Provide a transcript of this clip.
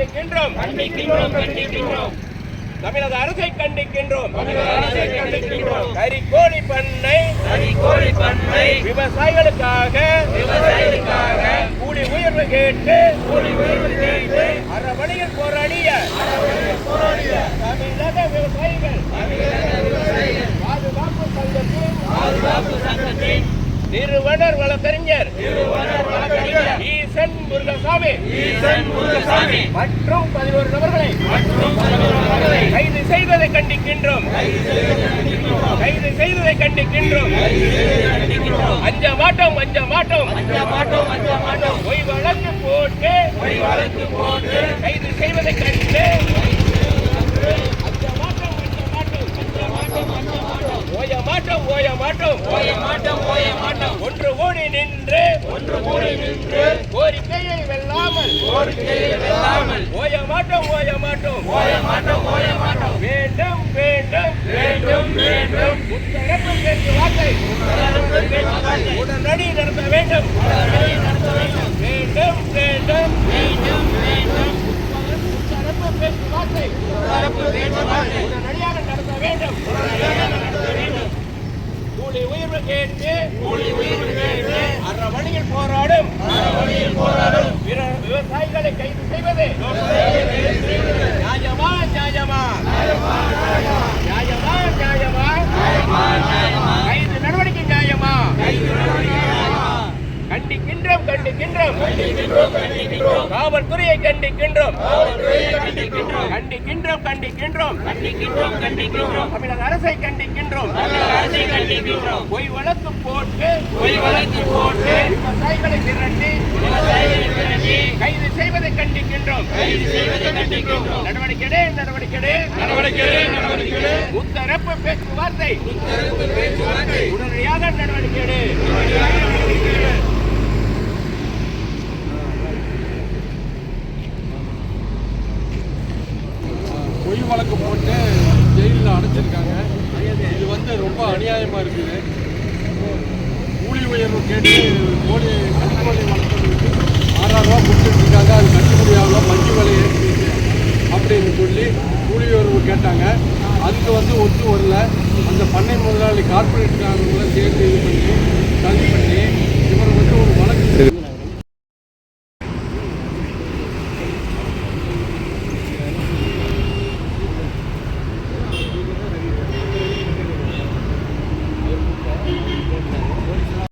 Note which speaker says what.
Speaker 1: கண்டிக்கின்றோம்.
Speaker 2: கண்டிக்கின்றோம் கண்டிக்கின்றோம்.
Speaker 1: தமிழக அரசை கண்டிக்கின்றோம்.
Speaker 2: தமிழக அரசை கண்டிக்கின்றோம்.
Speaker 1: கறிக்கோழி பண்ணை
Speaker 2: கோழி பண்ணை
Speaker 1: விவசாயிகளுக்காக
Speaker 2: விவசாயிகளுக்காக
Speaker 1: கூலி உயர்வு கேட்டு
Speaker 2: கூலி உயர்வு கேட்டு
Speaker 1: அறவழியில் போராடிய தமிழக விவசாயிகள் பாதுகாப்பு சங்கத்தின்
Speaker 2: பாதுகாப்பு சங்கத்தின்
Speaker 1: நிறுவனர் வழக்கறிஞர். ஈசன் முருகசாமி.
Speaker 2: முருகசாமி.
Speaker 1: மற்றும் பதினோரு நபர்களை கைது செய்வதை கண்டிக்கின்றோம். கைது செய்வதை கண்டிக்கின்றோம். அஞ்ச மாட்டோம் அஞ்ச மாட்டோம்.
Speaker 2: அஞ்ச மாட்டோம் அஞ்ச மாட்டோம்.
Speaker 1: பொய் வழக்கு போட்டு.
Speaker 2: பொய் வழக்கு போட்டு
Speaker 1: கைது செய்வதை கண்டு அஞ்ச மாட்டோம் அஞ்ச மாட்டோம்
Speaker 2: அஞ்ச மாட்டோம் அஞ்ச மாட்டோம்
Speaker 1: ஓய மாட்டோம் ஓய மாட்டோம்.
Speaker 2: ஓய மாட்டோம் ஓய மாட்டோம்.
Speaker 1: ஒன்று கூடி நின்று
Speaker 2: ஒன்று கூடி நின்று
Speaker 1: கோரிக்கையை வெல்லாமல்.
Speaker 2: கோரிக்கையை வெல்லாமல்.
Speaker 1: ஓய மாட்டோம் ஓய மாட்டோம்.
Speaker 2: ஓய மாட்டோம் ஓய மாட்டோம்.
Speaker 1: வேண்டும் வேண்டும்.
Speaker 2: வேண்டும் வேண்டும்.
Speaker 1: பேச்சுவார்த்தை.
Speaker 2: தொடர்ந்து பேச்சுவார்த்தை.
Speaker 1: உடனடி நடத்த வேண்டும்.
Speaker 2: உடனடி நடத்த வேண்டும்.
Speaker 1: வேண்டும் வேண்டும்.
Speaker 2: வேண்டும் வேண்டும்.
Speaker 1: முத்தரப்பு பேச்சுவார்த்தை.
Speaker 2: தொடர்ந்து பேச்சுவார்த்தை.
Speaker 1: உடனடியாக நடத்த வேண்டும்
Speaker 2: உடனடியாக நடத்த வேண்டும்
Speaker 1: கூலி உயர்வு கேட்டு
Speaker 2: கூலி உயர்வு கேட்டு
Speaker 1: அறவழியில் போராடும்
Speaker 2: அறவழியில் போராடும்
Speaker 1: விர- விவசாயிகளை கைது செய்வது நியாயமா நியாயமா நியாயமா நியாயமா கைது நடவடிக்கை நியாயமா கண்டிக்கின்றோம். காவல்துறையை கண்டிக்கின்றோம்.
Speaker 2: கண்டிக்கின்றோம்
Speaker 1: கண்டிக்கின்றோம். கண்டிக்கின்றோம்
Speaker 2: கண்டிக்கின்றோம்
Speaker 1: தமிழக அரசை கண்டிக்கின்றோம்.
Speaker 2: அரசை கண்டிக்கின்றோம்
Speaker 1: பொய் வழக்கு போட்டு
Speaker 2: பொய் வழக்கு போட்டு
Speaker 1: விவசாயிகளை திரட்டி கைது செய்வதை கண்டிக்கின்றோம்.
Speaker 2: கைது செய்வதை கண்டிக்கின்றோம்.
Speaker 1: நடவடிக்கையே நடவடிக்கையே
Speaker 2: நடவடிக்கைகளே நடவடிக்கைகளே
Speaker 1: முத்தரப்பு பேச்சுவார்த்தை.
Speaker 2: உத்தரவு பேச்சுவார்த்தை.
Speaker 1: உடனடியாக நடவடிக்கையே
Speaker 3: பொய் வழக்கு போட்டு ஜெயிலில் அடைச்சிருக்காங்க. இது வந்து ரொம்ப அநியாயமாக இருக்குது. கூலி உயர்வு கேட்டு கோழி கட்டுக்கோழி வளர்த்தவங்களுக்கு ஆறாயிரம் ரூபா கொடுத்துட்டு இருக்காங்க அது கட்டுப்படி மஞ்சு விலை ஏற்றிருக்கு அப்படின்னு சொல்லி கூலி உயர்வு கேட்டாங்க. அதுக்கு வந்து ஒத்து வரல. அந்த பண்ணை முதலாளி கார்பரேட்காரங்களை சேர்ந்து இது